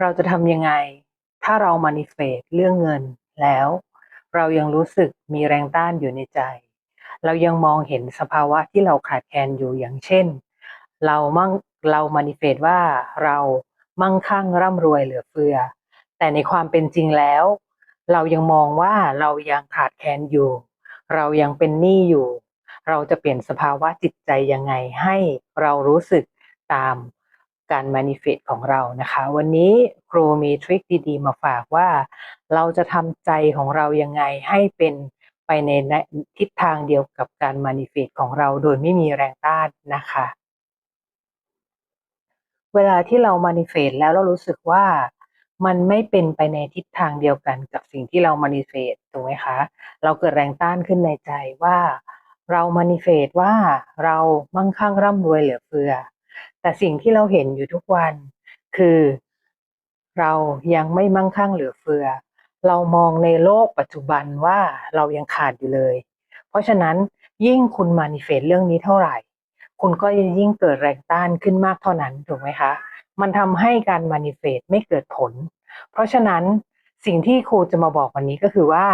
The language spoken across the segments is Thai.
เราจะทำยังไง ถ้าเรามานิเฟตเรื่องเงินแล้ว เรายังรู้สึกมีแรงต้านอยู่ในใจ เรายังมองเห็นสภาวะที่เราขาดแคลนอยู่อย่างเช่น เรามั่งเรามานิเฟตว่าเรามั่งคั่งร่ำรวยเหลือเฟือ แต่ในความเป็นจริงแล้ว เรายังมองว่าเรายังขาดแคลนอยู่ เรายังเป็นหนี้อยู่ เราจะเปลี่ยนสภาวะจิตใจยังไงให้เรารู้สึกตาม การ manifest ของเรานะคะ วันนี้ครูมีทริคดีๆ มาฝากว่า เราจะทำใจของเรายังไงให้เป็นไปในทิศทางเดียวกับการ manifest ของเราโดยไม่มีแรงต้านนะคะ เวลาที่เรา manifest แล้วเรารู้สึกว่ามันไม่เป็นไปในทิศทางเดียวกันกับสิ่งที่เรา manifest ถูกไหมคะ เราเกิดแรงต้านขึ้นในใจว่า เรา manifest ว่าเรามั่งคั่งร่ำรวยเหลือเฟือ แต่สิ่งที่เราเห็นอยู่ทุกวัน คือ เรายังไม่มั่งคั่งเหลือเฟือ เรามองในโลกปัจจุบันว่าเรายังขาดอยู่เลย เพราะฉะนั้นยิ่งคุณ manifest เรื่องนี้เท่าไหร่ คุณก็ยิ่งเกิดแรงต้านขึ้นมากเท่านั้นถูกไหมคะ มันทำให้การ manifest ไม่เกิดผล เพราะฉะนั้นสิ่งที่ครูจะมาบอกวันนี้ก็คือว่า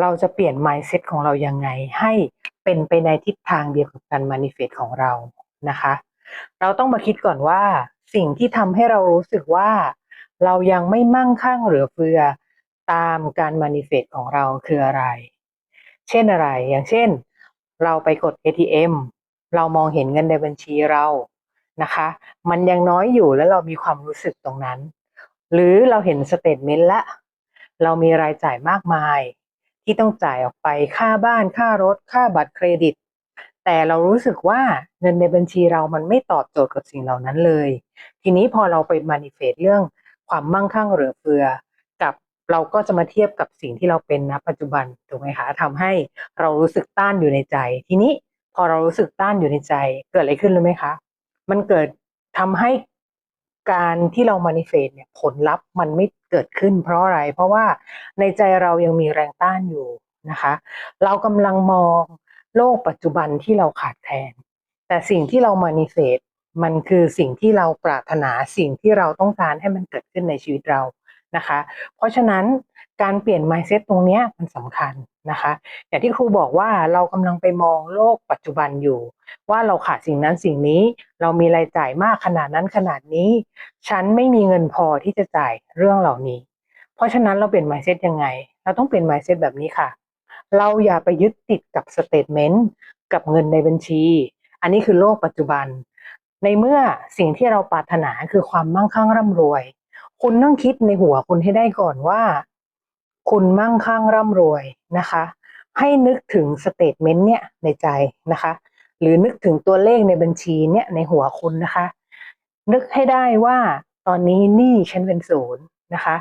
เราจะเปลี่ยน mindset ของเรายังไงให้เป็นไปในทิศทางเดียวกับการ manifest ของเรานะคะ เราต้องมาคิดก่อนว่า สิ่งที่ทำให้เรารู้สึกว่า เรายังไม่มั่งคั่งเหลือเฟือตามการ manifest ของเราคืออะไร เช่นอะไร อย่างเช่น เราไปกด ATM เรามองเห็นเงินในบัญชีเรานะคะ มันยังน้อยอยู่แล้วเรามีความรู้สึกตรงนั้น หรือเราเห็นสเตทเมนต์ละ เรามีรายจ่ายมากมาย ที่ต้องจ่ายออกไปค่าบ้านค่ารถ ค่าบัตรเครดิต แต่เรารู้สึกว่าเงินในบัญชีเรามันไม่ตอบโจทย์กับสิ่งเหล่านั้นเลย ทีนี้พอเราไปมานิเฟตเรื่องความมั่งคั่งเหลือเฟือ กับเราก็จะมาเทียบกับสิ่งที่เราเป็นณปัจจุบันถูกไหมคะทำให้เรารู้สึกต้านอยู่ในใจ ทีนี้พอเรารู้สึกต้านอยู่ในใจ เกิดอะไรขึ้นรู้ไหมคะ มันเกิดทำให้การที่เรามานิเฟตเนี่ยผลลัพธ์มันไม่เกิดขึ้น เพราะอะไร เพราะว่าในใจเรายังมีแรงต้านอยู่นะคะ เรากำลังมอง โลกปัจจุบันที่เราขาดแคลนแต่สิ่งที่เรามานิเฟตมันคือสิ่งที่เราปรารถนาสิ่งที่เราต้องการให้มันเกิดขึ้นในชีวิตเรานะคะ เพราะฉะนั้นการเปลี่ยน mindset ตรงนี้มันสำคัญนะคะ อย่างที่ครูบอกว่าเรากำลังไปมองโลกปัจจุบันอยู่ ว่าเราขาดสิ่งนั้นสิ่งนี้เรามีรายจ่ายมากขนาดนั้นขนาดนี้ ฉันไม่มีเงินพอที่จะจ่ายเรื่องเหล่านี้ เพราะฉะนั้นเราเปลี่ยน mindset ยังไง เราต้องเปลี่ยน mindset แบบนี้ค่ะ เราอย่าไปยึดติดกับสเตทเมนต์กับเงินในบัญชี อันนี้คือโลกปัจจุบัน ในเมื่อสิ่งที่เราปรารถนาคือความมั่งคั่งร่ำรวย คุณต้องคิดในหัวคุณให้ได้ก่อนว่า คุณมั่งคั่งร่ำรวยนะคะ ให้นึกถึงสเตทเมนต์เนี่ยในใจนะคะ หรือนึกถึงตัวเลขในบัญชีเนี่ยในหัวคุณนะคะ นึกให้ได้ว่าตอนนี้หนี้ฉันเป็นศูนย์นะคะ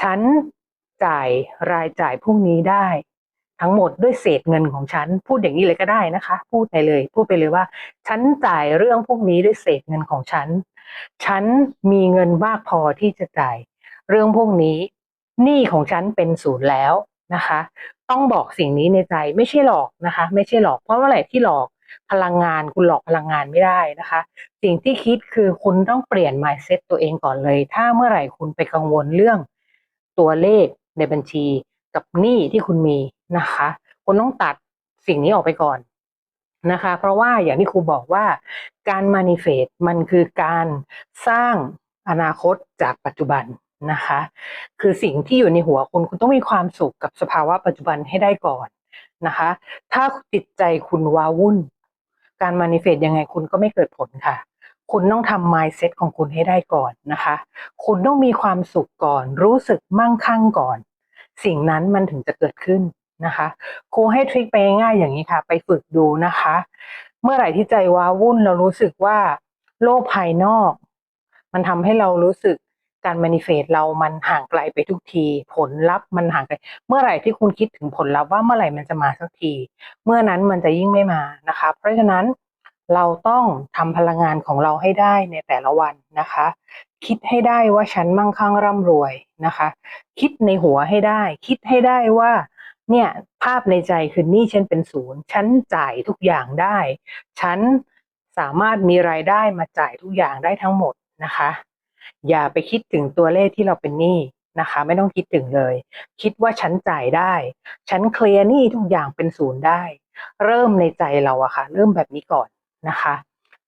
ฉันจ่ายรายจ่ายพวกนี้ได้ ทั้งหมดด้วยเศษเงินของฉัน พูดอย่างนี้เลยก็ได้นะคะ พูดไปเลย พูดไปเลยว่า ฉันจ่ายเรื่องพวกนี้ด้วยเศษเงินของฉัน ฉันมีเงินมากพอที่จะจ่าย เรื่องพวกนี้หนี้ของฉันเป็นศูนย์แล้วนะคะ ต้องบอกสิ่งนี้ในใจไม่ใช่หลอกนะคะ ไม่ใช่หลอกเพราะเมื่อไหร่ที่หลอกพลังงานคุณหลอกพลังงานไม่ได้นะคะ สิ่งที่คิดคือคุณต้องเปลี่ยน mindset ตัวเองก่อนเลย ถ้าเมื่อไหร่คุณไปกังวลเรื่องตัวเลขในบัญชีกับหนี้ที่คุณมี นะคะ คุณต้องตัดสิ่งนี้ออกไปก่อนนะคะ เพราะว่าอย่างที่ครูบอกว่าการ manifest มันคือการสร้างอนาคตจากปัจจุบันนะคะ คือสิ่งที่อยู่ในหัวคุณคุณต้องมีความสุขกับสภาวะปัจจุบันให้ได้ก่อนนะคะ ถ้าจิตใจคุณว้าวุ่น การ manifest ยังไงคุณก็ไม่เกิดผลค่ะ คุณต้องทำ mindset ของคุณให้ได้ก่อนนะคะ คุณต้องมีความสุขก่อน รู้สึกมั่งคั่งก่อน สิ่งนั้นมันถึงจะเกิดขึ้น นะคะครูให้ทริคไปง่ายๆอย่างนี้ค่ะ ไปฝึกดูนะคะ เมื่อไหร่ที่ใจว้าวุ่นเรารู้สึกว่าโลกภายนอก มันทำให้เรารู้สึกการมานิเฟตเรามันห่างไกลไปทุกที ผลลัพธ์มันห่างไกล เมื่อไหร่ที่คุณคิดถึงผลลัพธ์ว่าเมื่อไหร่มันจะมาสักที เมื่อนั้นมันจะยิ่งไม่มานะคะ เพราะฉะนั้นเราต้องทำพลังงานของเราให้ได้ในแต่ละวันนะคะ คิดให้ได้ว่าฉันมั่งคั่งร่ำรวยนะคะ คิดในหัวให้ได้ คิดให้ได้ว่า เนี่ยภาพในใจคือนี่ฉันเป็นศูนย์ฉันจ่ายทุกอย่างได้ ฉันสามารถมีรายได้มาจ่ายทุกอย่างได้ทั้งหมดนะคะ อย่าไปคิดถึงตัวเลขที่เราเป็นหนี้นะคะ ไม่ต้องคิดถึงเลย คิดว่าฉันจ่ายได้ ฉันเคลียร์หนี้ทุกอย่างเป็นศูนย์ได้ เริ่มในใจเราอะค่ะ เริ่มแบบนี้ก่อนนะคะ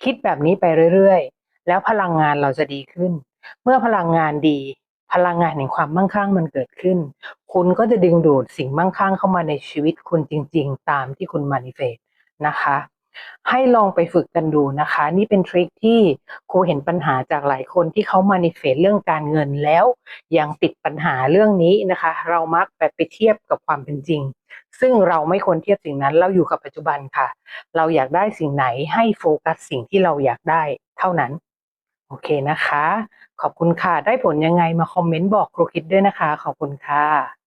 คิดแบบนี้ไปเรื่อยๆ แล้วพลังงานเราจะดีขึ้น เมื่อพลังงานดี พลังงานแห่งความมั่งคั่งมันเกิดขึ้น คุณก็จะดึงดูดสิ่งมั่งคั่งเข้ามาในชีวิตคุณจริง ๆ ตามที่คุณมานิเฟตนะคะ ให้ลองไปฝึกกันดูนะคะ นี่เป็นทริคที่ครูเห็นปัญหาจากหลายคนที่เขามานิเฟตเรื่องการเงินแล้ว ยังติดปัญหาเรื่องนี้นะคะ เรามักแบบไปเทียบกับความเป็นจริง ซึ่งเราไม่ควรเทียบสิ่งนั้นเราอยู่กับปัจจุบันค่ะ เราอยากได้สิ่งไหนให้โฟกัสสิ่งที่เราอยากได้เท่านั้นโอเคนะคะ ขอบคุณค่ะ ได้ผลยังไงมาคอมเมนต์บอกครูคิดด้วยนะคะ ขอบคุณค่ะ